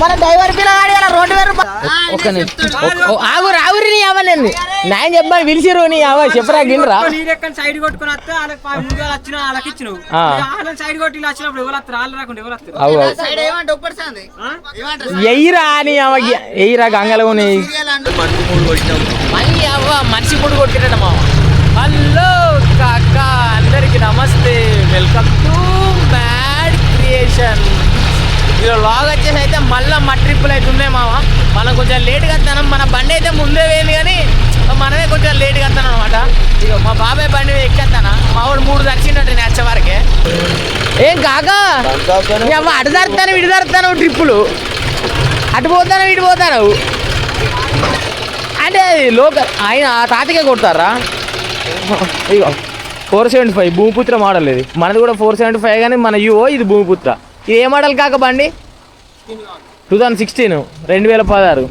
మన డ్రైవర్ పిల్లగాడి అలా రోడ్డు వేరు ఒక్క ఆగురు ఆగురి నీ అవ్వ నేను నాయన చెప్పని పిలిచిరు నీ అవ్వ చెప్పరా గిన్నరా నీరెక్కని సైడ్ కొట్టుకుని వస్తే వాళ్ళకి ముందు వచ్చిన వాళ్ళకి ఇచ్చినావు. వాళ్ళని సైడ్ కొట్టి వచ్చినప్పుడు ఎవరు వస్తారు? వాళ్ళు రాకుండా ఎవరు వస్తారు? ఎయ్యిరా నీ అవ్వ ఎయ్యిరా గంగలగుని సీరియల్ అంటే మళ్ళీ అవ్వ మనిషి కూడా కొట్టిరట మామ. హలో కాక అందరికి నమస్తే. వెల్కమ్ టు బ్యాడ్ క్రియేషన్ ఇలా లాగ్ వచ్చేసి అయితే మళ్ళీ మా ట్రిప్పులు అయితే ఉన్నాయి మామ మనం కొంచెం లేట్గా వస్తాను. మన బండి అయితే ముందే వేయండి కానీ మనమే కొంచెం లేట్గా వస్తాను అనమాట ఇక మా బాబాయ్ బండి ఎక్కేస్తానా? మా వాడు మూడు దర్శినట్టు నేను వచ్చే వరకే. ఏం కాక అటు జరుతాను ఇటు జరుతాను ట్రిప్పులు అటు పోతాను ఇటు పోతాను. అంటే లోకల్ ఆయన ఆ తాతకే కొడతారా? ఇగో four seventy five Bhoomiputra model ఇది. మనది కూడా ఫోర్ సెవెంటీ ఫైవ్ కానీ మన యువో ఇది భూమిపుత్ర. ఇది ఏ మోడల్ కాక బండి? టూ థౌజండ్ సిక్స్టీన్ రెండు వేల పదహారు.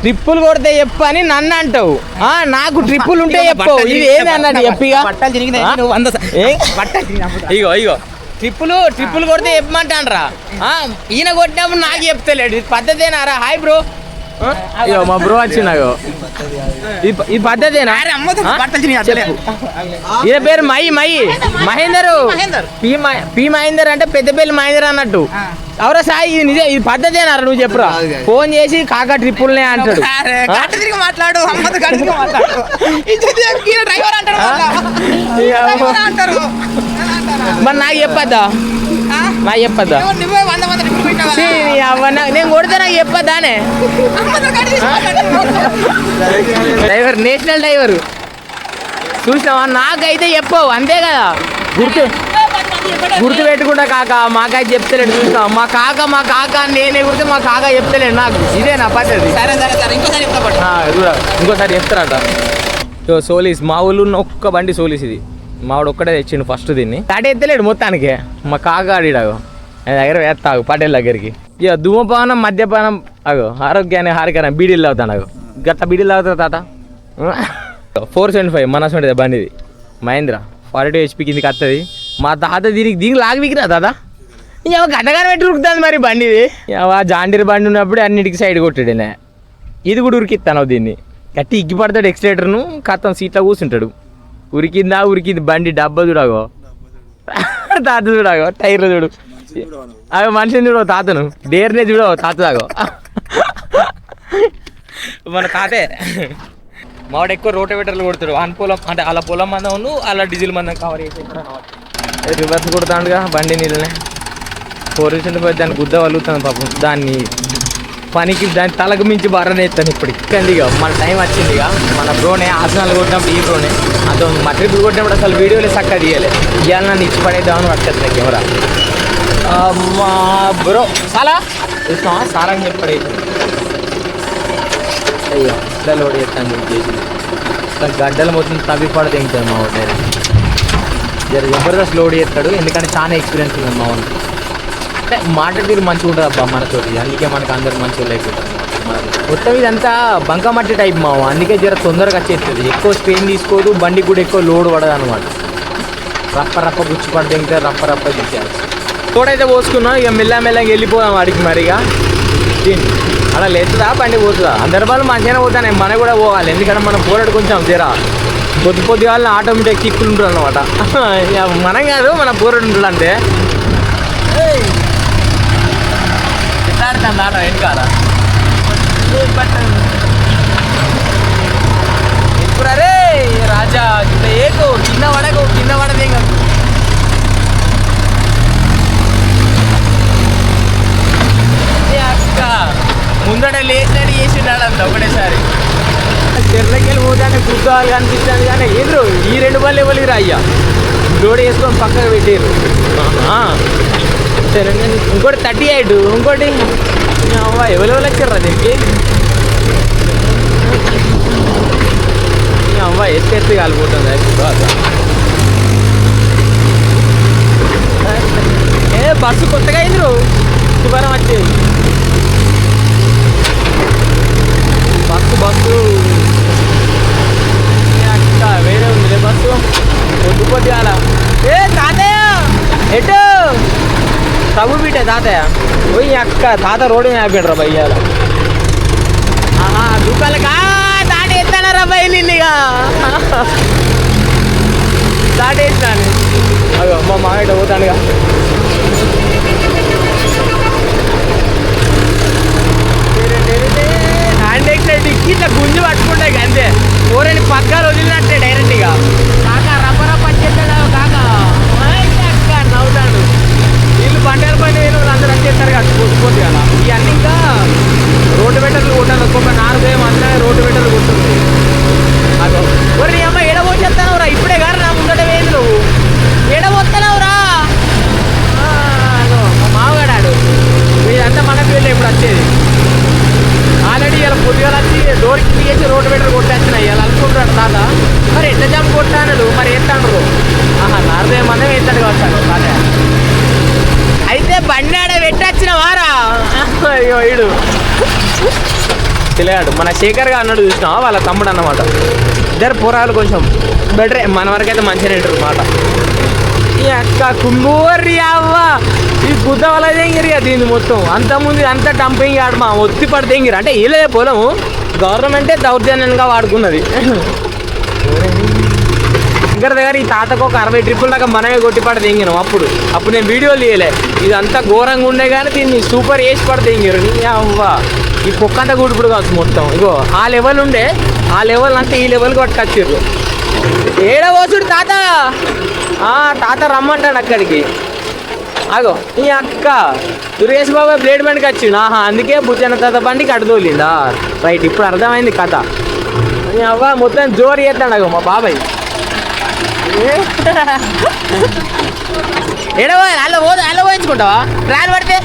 ట్రిప్పులు కొడితే చెప్పు అని నన్ను అంటావు. ఆ, నాకు ట్రిప్పులు ఉంటే చెప్పు ఇది ఏంది అన్నట్టు చెప్పిగా. ఇగో ఇగో ట్రిప్పులు ట్రిప్పులు కొడితే చెప్పమంటానరా. ఈయన కొట్టినప్పుడు నాకు చెప్తలేడు. పద్ధతేనారా? Hi bro. ఇగో మా బ్రో వచ్చినాగో ఈ పద్ధతేనా అట్లే. ఈయన పేరు? My my Mahender? పి మ- పి మహేందర్ అంటే పెద్దపల్లి మహేందర్ అన్నట్టు. ఎవరా సాయి ఇది నిజే ఇది పద్ధతేనారా నువ్వు చెప్పురా? ఫోన్ చేసి కాకా ట్రిప్పుల్నే అంటాడు. మాట్లాడు. ఇక మరి నాకు చెప్పద్దా? చెప్పద్దా? నీ నా- నేను కొడితే నాకు చెప్పద్దానే. Driver national driver. చూసినావా? నాకైతే చెప్పవు అంతే కదా. గుర్తు గుర్తు పెట్టుకుంటా కాక మాకైతే చెప్తలేడు చూసినావా? మా కాక మా కాక అని నేనే గుర్తు మా కాక చెప్తలేడు నాకు. ఇదే నా పద్ధతి. సరే సరే సరే ఇంకోసారి చెప్తా ఇంకోసారి చెప్తారట. సోలీస్ మా ఊళ్ళో ఉన్న ఒక్క బండి సోలీస్ ఇది. మావాడు ఒక్కడే తెచ్చిండు ఫస్ట్ దీన్ని. స్టార్ట్ ఎత్తలేడు మొత్తానికి. మా కాక ఆడిడాగు దగ్గర వేస్తాగు పటేల్ దగ్గరికి. ఇక ధూమపానం మద్యపానం అగో ఆరోగ్యాన్ని హారికరం బీడీలు తాగుతాను అగో గట్ట బీడీలు తాగుతారు తాత? ఫోర్ సెవెంటీ ఫైవ్ మనస్ ఉంటుంది బండి ఇది మహేంద్ర ఫార్టీ టూ హెచ్పి కిందికి వస్తుంది మా తాత దీనికి దీనికి లాగి వికిరా తాత? ఇక గడ్డగానే పెట్టి ఉరుకుతుంది మరి బండిది. జాండీర్ బండి ఉన్నప్పుడు అన్నిటికి సైడ్ కొట్టాడు ఇది కూడా ఉరికిస్తాను దీన్ని. గట్టి ఇగ్గి పడతాడు ఎక్సిలేటర్ను కత్తం సీట్లో కూర్చుంటాడు ఉరికిందా ఉరికింది? బండి డబ్బా చూడగో. తాత చూడగో టైర్లు చూడు. అవి మనిషిని చూడవు తాతను. డేర్నే చూడవు తాత దాగో. మన తాతే. మావాడు ఎక్కువ రోటవేటర్లు కొడతాడు. వాని పొలం అంటే అలా పొలం మందం అలా డీజిల్ మందం కవర్ చేసి రివర్స్ కొడతాడుగా బండి నీళ్ళనే. వీల్స్ పోయి దాన్ని గుద్ద వలుగుతాను పాపం. దాన్ని పనికి దాని తలకు మించి ఎత్తాను ఇప్పటికి. ఇక మన టైం వచ్చింది ఇక మన బ్రోనే ఆసనాలు కొట్టినప్పుడు ఈ బ్రోనే అదో మా ట్రిప్ కొట్టినప్పుడు అసలు వీడియోలే చక్కగా తీయాలి. ఇవాళ నన్ను ఇచ్చి పడేద్దామని పట్టుకెళ్తా కెమెరా. మా బ్రో. చాలా చూసినావా? సారా అని చెప్పి అయ్యో ఇట్లా లోడ్ చేస్తాను చెప్పి చేసి ఇట్లా గడ్డలు మొత్తం తవ్వి పడ తింటాను మా వాడు జర జబర్దస్త్ లోడ్ చేస్తాడు. ఎందుకంటే చాలా ఎక్స్పీరియన్స్ ఉంది మా వాడు అంటే మాట తీరు మంచిగా ఉంటుంది అబ్బా మనతోటి. అందుకే మనకు అందరు మంచిగా లేకుంటారు మొత్తం ఇదంతా బంకమట్టి టైప్ మావ? అందుకే జర తొందరగా వచ్చేస్తుంది ఎక్కువ స్పెయిన్ తీసుకోదు బండి కూడా ఎక్కువ లోడ్ పడదు అనమాట రప్ప రప్ప గుచ్చి పడితే ఇంకా రప్ప రప్ప తీసేయాలి తోడైతే పోసుకున్నాం ఇక మెల్ల మెల్లగా వెళ్ళిపోదాం వాడికి మరిగా దీన్ని. అలా లేస్తుందా బండి పోతుందా? అందరి వాళ్ళు మంచిగానే పోతానే మన కూడా పోవాలి. ఎందుకంటే మనం పోరాడు కొంచెం జరా పొద్దు పొద్దు వాళ్ళని ఆటోమేటిక్ కిక్కులు ఉంటారు అనమాట మనం కాదు మన పోరాడు ఉంటాడు అంతే ఎట్లాడుతుంది ఆట ఏం కాదా అరే రాజా కింద ఏకు కింద పడకు కింద పడదే ఇంకా ఏ అక్క ముందట లేచినట్టు చేసిండాడు అంత ఒకటేసారి. చెర్లకెళ్ళి పోతానే గుర్తువాలి కనిపిస్తుంది కానీ ఎదురు ఈ రెండు బళ్ళు ఇవ్వలేరు అయ్యా? లోడ్ వేసుకొని పక్కకు పెట్టారు ఇంకోటి థర్టీ ఎయిట్ ఇంకోటి ఎవరెవరు వచ్చారా దీనికి అవ్వ ఎత్తి ఎత్తి కాలిపోతుంది ఏ బస్సు కొత్తగా అయింది శుభారం వచ్చేది బస్సు బస్సు ఏ అక్క వేరే ఉంది బస్సు పొద్దు పొద్దుగాల ఏ తాతయ్య ఎటు తగు బిడ్డ తాతయ్య పోయి అక్క తాత మీద ఆపాడు రా భయ్యాల ఆహా దుకాణాలకా దాటి ఎత్తాను రా భయ్ నిన్నుగా దాటి ఎత్తాను. అగో మా మామిడి పోతానుగా హ్యాండ్ ఎక్సైట్ ఇట్లా గుంజు పట్టుకుంటాయి అంతే. ఊరని పగ్గాలు వదిలినట్టే డైరెక్ట్ ఇక. కాక రప్ప వచ్చేస్తాడు కాక? నవ్వుతాడు. బండారు బండి వేలు అందరూ వచ్చేస్తారు కదా పోతుంది కదా. ఇవన్నీ ఇంకా రోడ్డు పెట్టర్లు కొట్టాలి. ఒక్కొక్క నాలుగు ఏమో అందరూ రోడ్డు పెట్టర్లు కొట్టుంది. అదో. ఒరే నీ అమ్మ ఎడబోచేస్తావు రా? ఇప్పుడే గారు నా ముందట వేది నువ్వు. ఎడబోతున్నావు రా? అదో మా మామగాడాడు వీళ్ళంతా మన పిల్లలు ఇప్పుడు వచ్చేది. ఆల్రెడీ ఇలా పొద్దుగా వచ్చి డోర్ కింద చేసి రోడ్డు పెట్టరు కొట్టేస్తున్నాయి. ఇలా అనుకుంటాడు తాత. మరి ఎట్లా జంప్ కొట్టాను మరి ఎత్తాడు ఆహా నారదే మందం ఎత్తాడు కావచ్చు తాత అయితే బండి ఆడ పెట్టొచ్చిన వారా అయ్యో ఈడు. తెలియడు మన శేఖర్గా అన్నాడు చూసినావా? వాళ్ళ తమ్ముడు అన్నమాట. ఇద్దరు పోరాలు కొంచెం బెటరే మన వరకు అయితే మంచిగా ఉంటారు మాట. ఈ అక్క కుంగోరి అవ్వ ఈ గుద్ద వల్ల తెంగిరి దీన్ని మొత్తం. అంత ముందు అంత డంపింగ్ ఆడ మా ఒత్తి పడి తెంగిరి అంటే ఏలే పొలము. గవర్నమెంటే దౌర్జన్యంగా వాడుకున్నది. శంకర్ దగ్గర ఈ తాతకు ఒక అరవై ట్రిప్పుల దాకా మనమే కొట్టి పడి తెంగినాం అప్పుడు. అప్పుడు నేను వీడియోలు తీయలే. ఇదంతా ఘోరంగా ఉండే కానీ దీన్ని సూపర్ వేసి పడి తెంగిరు నీ ఈ కుక్క అంతా గుడిపుడు కావచ్చు మొత్తం. ఇగో ఆ లెవెల్ ఉండే. ఆ లెవెల్ అంతా ఈ లెవెల్ పట్టుకొచ్చిర్రు. ఏడవోసుడు తాత? తాత రమ్మంటాడు అక్కడికి. అగో ఈ అక్క సురేష్ బాబాయ్ బ్లేడ్ బండికి వచ్చిండు ఆహా అందుకే బుజ్జన తాత బండికి అడదోలిందా రైట్ ఇప్పుడు అర్థమైంది కథ. అవ్వ మొత్తం జోరు చేస్తాడు అగో మా బాబాయ్. ఎడవ అలా పోదు అలా పోయించుకుంటావా? రాలు పడితే?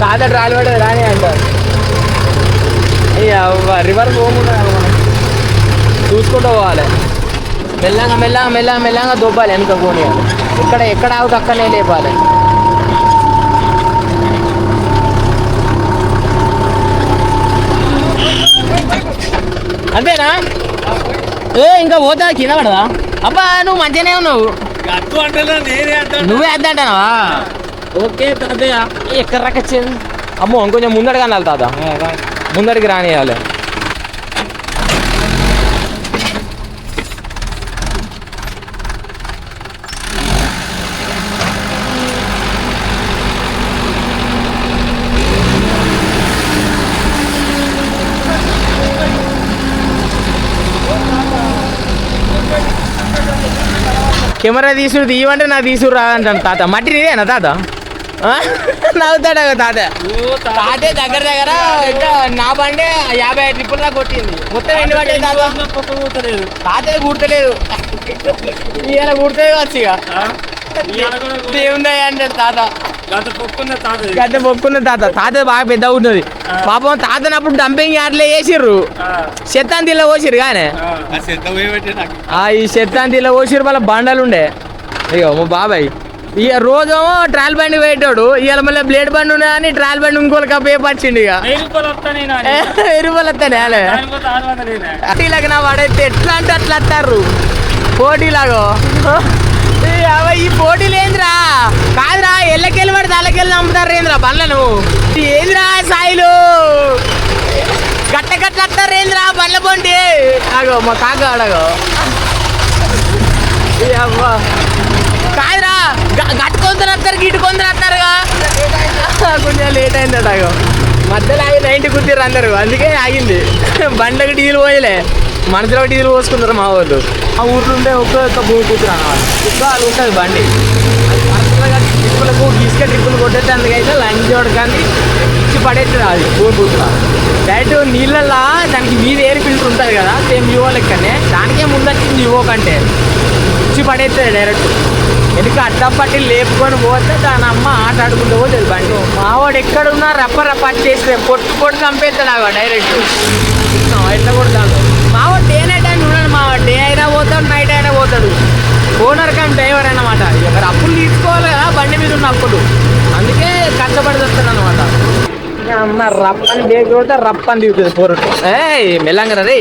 తాత రాలు పడేది రాని అంటారు అయ్యా రివర్ పోకుండా చూసుకుంటూ పోవాలి. మెల్లగా మెల్లగా మెల్లగా మెల్లగా దొబ్బాలి వెనుక పోనీయాలి ఇక్కడ ఎక్కడ ఆవుకు అక్కడనే లేపాలి. అంతేనా? ఏ ఇంకా పోతా కింద పడదా? అబ్బా నువ్వు మంచిగానే ఉన్నావు. నువ్వే అద్దంటావా ఓకే తాతయ్య. ఎక్కడ రకొచ్చేది అమ్మో ఇంకొంచెం ముందడిగా అనాలి తాత. ముందడికి రానియాలి. కెమెరా తీసుడు తీయమంటే నాకు తీసుడు రాదంటాను తాత. మట్టి నీదేనా తాత? నవ్వుతాడు తాత? తాతే దగ్గర దగ్గర నా బండే యాభై ట్రిప్పుల్ దాకా కొట్టింది. మొత్తం ఎన్ని పట్టింది తాత? తాతే కూర్చలేదు ఇవాళ కూర్చొని కావచ్చు ఇక. దేవుందా అంటాడు తాత. పొక్కున్న గద్దె మొక్కున్న తాత. తాత బాగా పెద్ద ఉన్నది పాపం తాతనప్పుడు డంపింగ్ యార్డ్లే వేసిర్రు శతాంతిలో పోసిర్రు కానీ. ఆ. ఈ శతాంతిలో పోసిర్రు వాళ్ళ బండలు ఉండే అయ్యో మా బాబాయ్. ఇక రోజేమో ట్రాల్ బండి పెట్టాడు. ఇవాళ మళ్ళీ బ్లేడ్ బండి ఉన్నా అని ట్రాల్ బండి ఇంకోటి కప్ప వచ్చిండు ఇక. ఎరువులు వందలేనా. పోటీలాగా నా వాడైతే ఎట్లా అంటే అట్లా వస్తారు పోటీలాగో. ఈ అవ్వ ఈ పోటీలు ఏందిరా కాదురా ఎల్లకెళ్ళి పడితే అల్లకెళ్ళి నమ్ముతారు ఏందిరా బండ్లను. ఏందిరా సాయిలు? గట్ట గట్ల అత్తారు ఏందిరా బండ్ల పొండి అగో మా కాక అడగో ఈ అవ్వ. కాదురా గ- గట్టు కొందరు వస్తారు గిట్టు కొందరు కొంచెం లేట్ అయిందట అగో మధ్యలో ఆగి నైన్టీ కుట్టిర్రు అందరు అందుకే ఆగింది. బండ్లకు డీల్ పోయలే. మనసులో డీజిల్ పోసుకున్నారు మా వాళ్ళు. ఆ ఊర్లో ఉండే ఒక్క ఒక్క భూమి కూతురు అన్నమాట వాళ్ళు. ఉంటుంది బండి. అది ట్రిప్పులకు ఇసుక ట్రిప్పులు కొట్టేస్తే అందుకైతే లంచ్ కానీ ఇచ్చి పడేస్తుంది అది భూమి కూతురు. డైరెక్ట్ నీళ్ళల్లో దానికి మీద ఎయిర్ ఫిల్టర్ ఉంటుంది కదా సేమ్ యువో లెక్కనే. దానికే ముందు వచ్చింది యువో కంటే. ఇచ్చి పడేస్తుంది డైరెక్ట్ ఎందుకు అడ్డపట్టి లేపుకొని పోతే దాని అమ్మ ఆట ఆడుకుంటూ పోతుంది బండి. మావాడు ఎక్కడున్నా రప్ప రప్ప చేస్తే పొట్టు పొట్టు చంపేస్తాడు ఆగో డైరెక్ట్ ఎట్లా కొడతాడు మావాడు డే నైట్ అని చూడండి మావాడు డే అయినా పోతాడు నైట్ అయినా పోతాడు. ఓనర్ కానీ డ్రైవర్ అన్నమాట. మరి అప్పులు తీసుకోవాలి కదా బండి మీద ఉన్న అప్పులు. అందుకే కష్టపడి వస్తాడు అనమాట అమ్మ రప్పని కొడితే రప్పని దిగుతుంది పొరటు ఏయ్ మెల్లంగా రే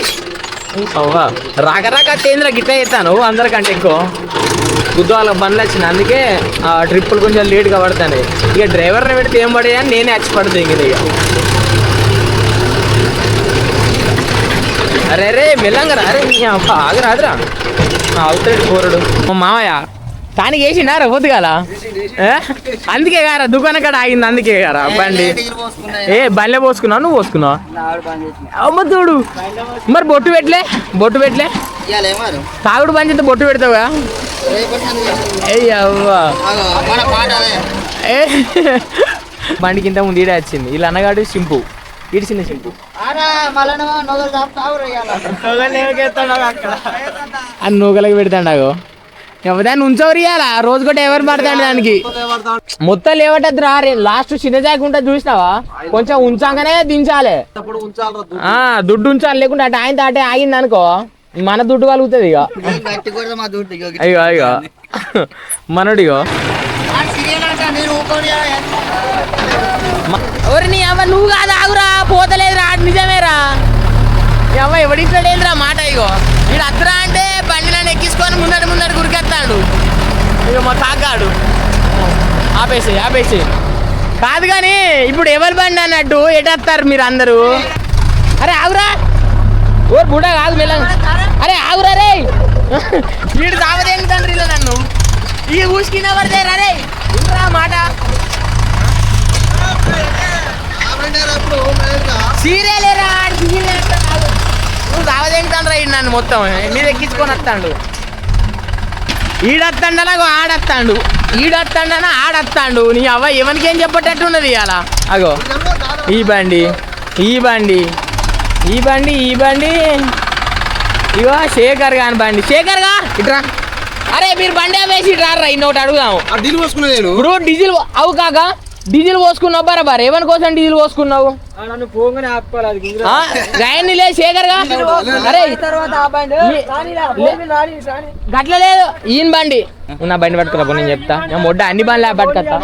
అవ్వా. రాక రాక తేంద్ర గిట్ట చేస్తాను. అందరికంటే ఎక్కువ. గుద్దాల బండ్లు వచ్చిన అందుకే ఆ ట్రిప్పులు కొంచెం లేట్గా పడతాయి ఇక డ్రైవర్ని పెడితే ఏం పడే అని నేనే వచ్చి పడుతుంది ఇంక. అరే అరే మెల్లంగా రా అరే ఆగరాదురా అవుతాడు కూరడు మా మామయ్య తానికి వేసిండారా పొద్దుగాల? ఏ? అందుకే గారా దుకాణం కాడ ఆగింది అందుకే గారా బండి. ఏ బండ్లే పోసుకున్నావు? నువ్వు పోసుకున్నావు? అమ్మ తోడు. మరి బొట్టు పెట్టలే? బొట్టు పెట్టలే? తాగుడు బంద్ చేస్తే బొట్టు పెడతావుగా. ఏ బండికి ఇంత ముందు ఈడే వచ్చింది. వీళ్ళ అన్నగాడు సింపు. ఇటు చిన్న సింపు. అని నూకలకి పెడతాడు ఎవదాన్ని ఉంచవరు రోజు కూడా ఎవరు పడతాడు దానికి? మొత్తం లేవటద్దు రా లాస్ట్ చిన్న జాకి ఉంటుంది చూసినావా? కొంచెం ఉంచాగానే దించాలి. ఆ దుడ్డు ఉంచాలి లేకుంటే అటు ఆయన అటే ఆగింది అనుకో మన దుడ్డు కలుగుతుంది ఇక. అయ్యో అయ్యో. మనడిగో. ఎవరిని అవ్వ? నువ్వు కాదు ఆగురా పోతలేదురా నిజమేరా. ఈ అవ్వ ఎవడింట్లేదురా మాట ఇగో. వీడు అత్తరా అంటే బండిలను ఎక్కించుకొని ముందడు ముందడు గురికెత్తాడు. ఇక మా తాగాడు ఆపేసి ఆపేసి కాదు కానీ ఇప్పుడు ఎవరి బండి అన్నట్టు ఎటేస్తారు మీరు అందరూ అరే ఆగురా. ఓ బుడ కాదు మెల్ల అరే ఆగురా రే. వీడు తాగదేంటి తండ్రి నన్ను. ఈ ఊసుకిన పడితే రే? ఇంద్రా మాట? సీరియలేరా? నువ్వు తాగదేంటాను ఈడు నన్ను మొత్తం? మీద ఎక్కించుకొని వస్తాడు. ఈడత్తండలాగో ఆడత్తాడు. ఈడత్తండన ఆడత్తాడు? నీ అవ్వ ఎవరికి ఏం చెప్పేటట్టు ఉన్నది ఇవాళ అగో ఈ బండి ఈ బండి ఈ బండి ఈ బండి. ఇగో శేఖర్ గాని బండి. శేఖర్గా? ఇట్రా. అరే మీరు బండి వేసి ఇట్రా ఇంకొకటి అడుగుదాం డీల్ పోసుకున్నా నేను. డీజిల్ అవు కాక. డీజిల్ పోసుకున్నావు బరాబర్. ఏమని కోసం డీజిల్ పోసుకున్నావు? లే శేఖర్గా? అరే గట్ల లేదు ఈయన బండి. నా బండి పట్టుకురా నేను చెప్తా. నేను మొడ్డ అన్ని బండ్లు పట్టుకొస్తా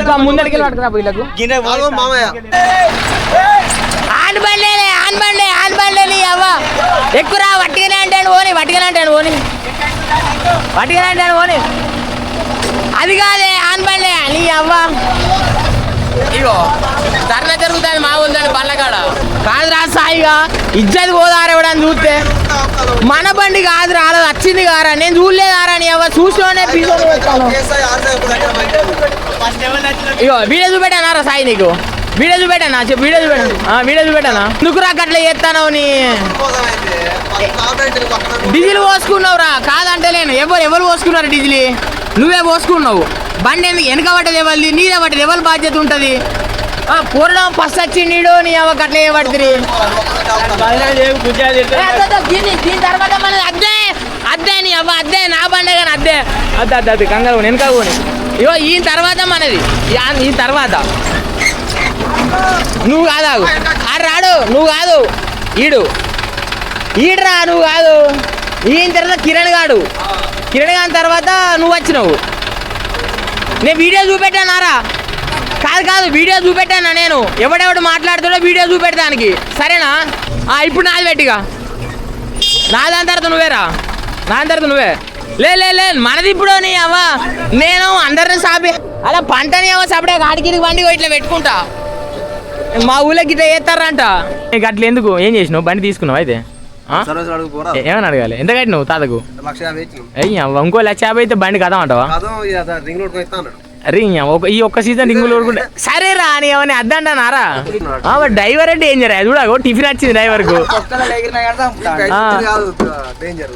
ఇంకా ముందడికి పట్టుకురా వీళ్ళకు ఆన్ బండే ఆన్ బండే ఆన్ బండే అవ్వ. ఎక్కురా వట్టిగానే అంటాను ఓని వట్టిగానే అంటాను ఓని వట్టిగానే అంటాను ఓని అది కాదే ఆన్ బండే నీ అవ్వ. ఇగో ధర్నా జరుగుతుంది మా ఉందని బండ్లకాడ. కాదురా సాయిగా ఇజ్జత్ పోదారా ఎవడని చూస్తే? మన బండి కాదు రాలేదు వచ్చింది కారా నేను చూడలేదారా నీ అవ్వ? చూసిలోనే ఇగో వీడియో చూపెట్టానారా సాయి నీకు? వీడియో చూపెట్టానా? చెప్పు వీడియో చూపెట్టాను? ఆ, వీడియో చూపెట్టానా? ఎందుకు రా అట్లా చేస్తాను నీ? డీజిల్ పోసుకున్నావు రా కాదంటే లేను. ఎవరు ఎవరు పోసుకున్నారు డీజిల్? నువ్వే పోసుకున్నావు. బండి ఎందుకు వెనక పడ్డది ఎవరిది? నీదే పడ్డది. ఎవరి బాధ్యత ఉంటుంది? పూర్ణం ఫస్ట్ వచ్చి నీడు నీ అవ్వకి అట్లా చేయబడుతుంది దీని దీని తర్వాత మనది అద్దే అద్దే నీ అవ్వ అద్దే నా బండే కానీ అద్దే. అద్దే అద్దే అద్దే కంగారు వెనక పోని ఇగో ఈ తర్వాత మనది. యా- ఈ తర్వాత. నువ్వు కాదాగు ఆడు రాడు నువ్వు కాదు. ఈడు. ఈడురా నువ్వు కాదు. ఈయన తర్వాత కిరణ్ గాడు. కిరణ్ గారి తర్వాత నువ్వు వచ్చినావు. నేను వీడియో చూపెట్టానారా? కాదు కాదు వీడియో చూపెట్టానా నేను? ఎవడెవడు మాట్లాడుతాడో వీడియో చూపెట్టడానికి. సరేనా? ఇప్పుడు నాది పెట్టిగా. నా దాని తర్వాత నువ్వేరా? నా దాని తర్వాత నువ్వే. లే లే లే మనది ఇప్పుడు నీ అవ్వ. నేను అందరిని సాపి అలా పంటని అవ్వ సపడే కాడికి బండి ఇట్లా పెట్టుకుంటా. మా ఊళ్ళకి ఇట్లా చేస్తారంట. నీకు అట్లా ఎందుకు? ఏం చేసినావు? బండి తీసుకున్నావు అయితే? ఏమని అడగాలి? ఎంత కట్టినావు తాతకు? లక్ష యాభై ఇచ్చినాం. అయ్యా ఇంకో లక్ష యాభై అయితే బండి కదా అంటావా? రింగ్ రోడ్ ఇస్తా అన్నాడు. అరే ఈ ఒక ఈ ఒక్క సీజన్ రింగులు ఊరుకుంటే సరే రా అని ఏమని అద్దంటానారా? డ్రైవర్ అంటే డేంజర్ అది కూడా టిఫిన్ వచ్చింది డ్రైవర్కు.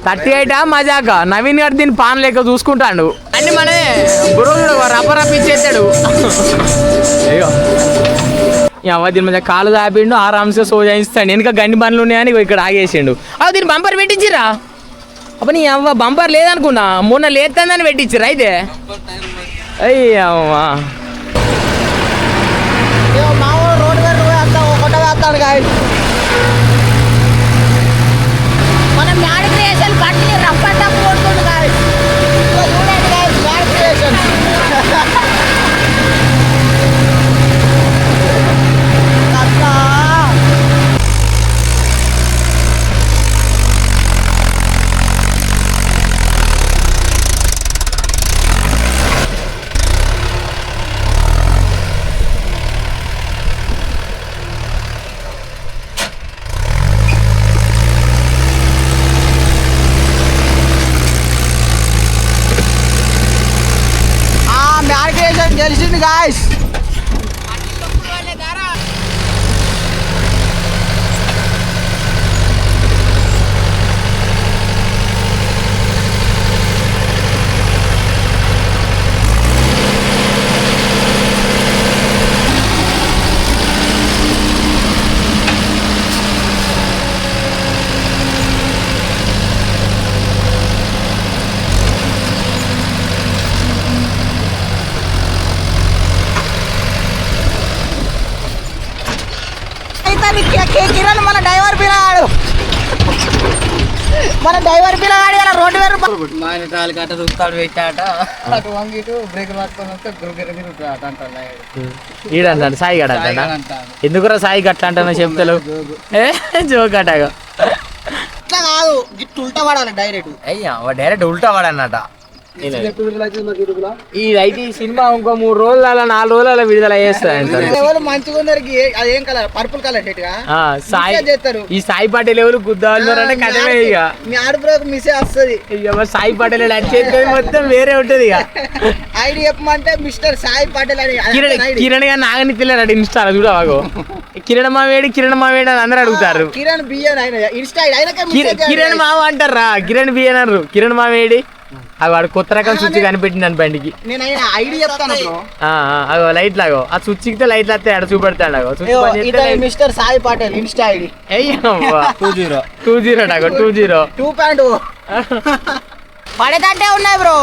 Thirty eight? మజాక? నవీన్ గారు దీన్ని పాన్ లెక్క చూసుకుంటాడు. అన్ని మనమే. బ్రో రప్ప రప్ప ఇచ్చేస్తాడు. అయ్యో. దీని మధ్య కాలు దాపిండు ఆరామ్స్గా సో చేయిస్తాడు వెనుక గండి బండ్లు ఉన్నాయని ఇక్కడ ఆగేసిండు. అవ దీన్ని బంపర్ పెట్టించిరా అబ్బ నీ అవ్వ బంపర్ లేదనుకున్నా. మొన్న లేతుందని పెట్టించిరా అయితే? అయ్యమ్మా మనం మ్యాడ్ క్రియేషన్ బట్టి రప్ప టప్ కొడుతుంది guys. ఇదిగో చూడండి guys, మ్యాడ్ క్రియేషన్. అట్లా. గాయస్ కిరణ్ మన డ్రైవర్ పిల్లగాడు. మన డ్రైవర్ పిల్లగాడు ఇలా రోడ్డు వేరు మా ఆయన తాలి కట్ట చూస్తాడు పెట్టాట. అటు వంగి ఇటు బ్రేక్ పట్టుకొని వస్తే గురుగిర తిరుగుతాడు అంటాడు ఈడంటాడు సాయి గడ అంటాడా? ఎందుకురా సాయి గట్ల అంటానో చెప్తలు? ఏ? జోక్ అటాగా. ఇట్లా కాదు గిట్టు ఉల్టా పడాలి డైరెక్ట్. అయ్యా డైరెక్ట్ ఉల్టా వాడన్నట ఇదైతే ఈ సినిమా ఇంకో మూడు రోజులు అలా నాలుగు రోజులు అలా విడుదల చేస్తారు మంచిగా అదేం కలర్? పర్పుల్ కలర్ సాయి చేస్తారు. ఈ సాయి పాటిల్ ఎవరు గుద్దాలు అంటే కథమే ఇక. మీ మిస్సే వస్తుంది. ఇక సాయి పాటిల్ వచ్చేది మొత్తం వేరే ఉంటుంది ఇక. ఐడి చెప్పమంటే మిస్టర్ సాయి పాటిల్ అని కిరణ్ గారు నాగని పిల్లలు ఇన్స్టాలో చూడవాగో కిరణ్ మావేడి కిరణ్ మావేడి అని అందరూ అడుగుతారు. కిరణ్ ఆయనకే కిరణ్ మావ అంటారా? కిరణ్ బి అన్నారు. కిరణ్ మావేడి అవి వాడు కొత్త రకం స్విచ్ కనిపెట్టింది బండికి. నేను ఆయన ఐడి చెప్తాను బ్రో. ఆ, ఆ, అగో లైట్ లాగో. ఆ స్విచ్ కితే లైట్ వస్తే ఆడ చూపెడతాడు అగో switch mister Sai Patil insta ID. Two zero. Two zero అగో టూ జీరో. టూ పాయింట్ పడేటట్టే ఉన్నాయి బ్రో.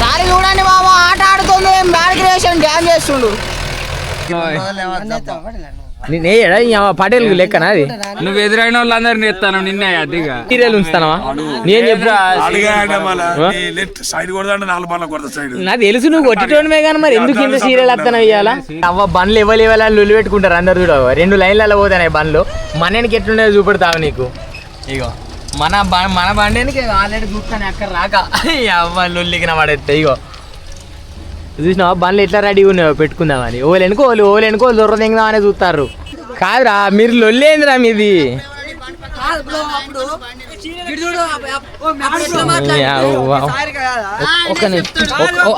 సారి చూడండి బాబు ఆట ఆడుతుంది బ్యాడ్ క్రియేషన్ డ్యామ్ చేస్తుండు. పటేల్ లెక్కనా అది? నువ్వు ఎదురైన వాళ్ళందరినీ ఎత్తాను నిన్నే అదిగా సీరియల్ ఉంచుతానవా? నేను చెప్పు. నాకు తెలుసు నువ్వు కొట్టిటోనివే కానీ మరి ఎందుకు ఇంత సీరియల్ వస్తాను ఇవ్వాలా అవ్వ బండ్లు ఇవ్వలు ఇవ్వాలి లొల్లి పెట్టుకుంటారు అందరు చూడ రెండు లైన్లలో పోతాయి బండ్లు. మనకి ఎట్లుండేది చూపెడతావు నీకు? ఇగో మన బ- మన బండికి ఆల్రెడీ చూస్తాను అక్కడ రాక. అవ్వ లొల్లికి నా పడేస్తే ఇగో. చూసినావా బండ్లు ఎట్లా రెడీగా ఉన్నాయో పెట్టుకుందామని ఓలు ఎనుకో ఓలు ఓలు ఎనుకో చూస్తారు కాదురా మీరు లొల్లేందిరా మీది. ఒక్క నిమిషం.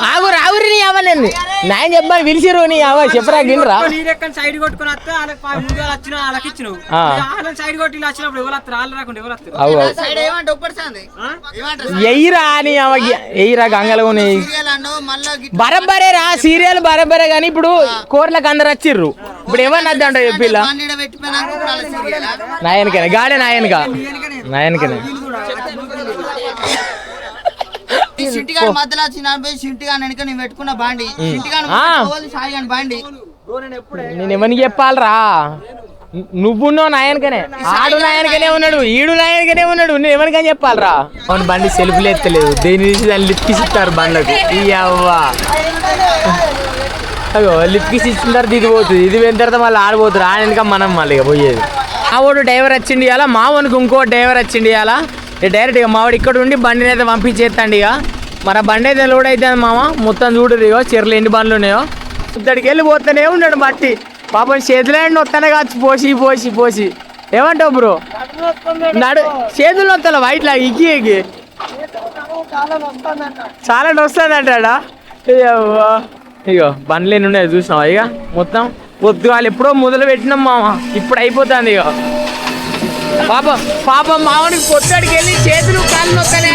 ఆగురు ఆగురు నీ అవ్వలేదు నాయన చెప్పని పిలిచిరు నీ అవ్వ చెప్పరా గిన్నరా నీరెక్కని సైడ్ కొట్టుకుని వస్తే వాళ్ళకి వచ్చిన వాళ్ళకి. వాళ్ళని సైడ్ కొట్టి వచ్చినప్పుడు ఎవరు వస్తారు? వాళ్ళు రాకుండా ఎవరు వస్తారు? అవు అవు. సైడ్ ఏమంటే ఒప్పడుతుంది ఏమంటారు ఎయ్యిరా అని ఎయ్యిరా గంగలో బరబ్బరే రా సీరియల్ బరబ్బరే కానీ ఇప్పుడు కోర్లకు అందరు వచ్చిర్రు. ఇప్పుడు వద్ద అంటే సీరియల్? నాయనకనే? గాడే నాయనక. నాయనకనే? మధ్యలో సింటిగాని వెనక నేను పెట్టుకున్న బాండి. సింటిగాని ఆ. సాయి గాని బాండి. నేను ఎవరికి చెప్పాలరా? నువ్వున్నావు నాయనకనే? ఆడు నాయనకనే ఉన్నాడు ఈడు నాయనకనే ఉన్నాడు నేను ఎవరికని చెప్పాలరా? అవును బండి సెల్ఫ్లు ఎత్తలేదు దేని నుంచి దాన్ని లిప్కిసిస్తారు బండ్లకు? ఈ అవ్వా. అగో లిప్కిసి ఇచ్చిన తర్వాత ఇది పోతుంది. ఇది పోయిన తర్వాత మళ్ళీ ఆడిపోతుంది ఆడ వెనక మనం మళ్ళీ ఇక పోయేది. ఆ వాడు డ్రైవర్ వచ్చిండి ఇవాళ. మావనికి ఇంకో డ్రైవర్ వచ్చిండి ఇవాళ. డైరెక్ట్ ఇక మావాడు ఇక్కడ ఉండి బండిని అయితే పంపించేస్తాండి ఇక. మరి ఆ బండి అయితే లోడ్ అయితే మామ. మొత్తం చూడరు ఇగో చెర్లు ఎన్ని బండ్లు ఉన్నాయో. ఇద్దడికి వెళ్ళి పోతానే ఉన్నాడు మట్టి. పాపం చేతులు వస్తానే కావచ్చు. పోసి పోసి పోసి. ఏమంటావు బ్రో? నడు చేతులు వస్తాను వైట్ లాగా ఇగ్గి ఎగ్గి చాలా వస్తుంది అంటాడా ఇగో బండ్లు ఎన్ని ఉన్నాయి చూసినావా? ఇక మొత్తం పొద్దుగాలు ఎప్పుడో మొదలు పెట్టినాం మామ. ఇప్పుడు అయిపోతుంది ఇక పాపం పాపం మామనికి పొద్దుడికి వెళ్ళి చేతులు కాళ్ళు నొక్కనే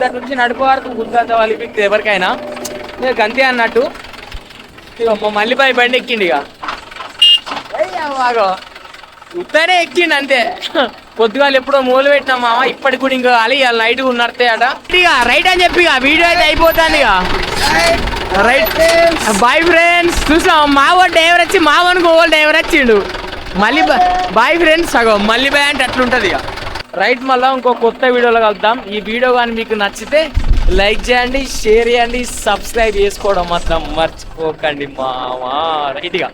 దాని నుంచి నడుపువారు గుర్తంత వాళ్ళకి ఎవరికైనా. ఇక అంతే అన్నట్టు. ఇక మా మల్లిపాయ బండి ఎక్కిండి ఇక బాగో ఉత్తనే ఎక్కిండి అంతే. పొద్దుగాలు ఎప్పుడో మూలు పెట్టినాం మామ ఇప్పటికి కూడా ఇంకా అలి నైట్ ఉన్నట్టే అట ఇక రైట్ అని చెప్పి ఇక వీడియో అయితే అయిపోతుంది ఇక. రైట్ బాయ్ ఫ్రెండ్స్ చూసాం మావో డ్రైవర్ వచ్చి మావనుకు ఓ డ్రైవర్ వచ్చిండు. మళ్ళీ బాయ్ ఫ్రెండ్స్ సగం. మళ్ళీ బాయ్ అంటే అట్లుంటది ఇక. రైట్ మళ్ళీ ఇంకో కొత్త వీడియోలో కలుద్దాం. ఈ వీడియో కానీ మీకు నచ్చితే లైక్ చేయండి షేర్ చేయండి సబ్స్క్రైబ్ చేసుకోవడం మాత్రం మర్చిపోకండి మావా రైట్ ఇక.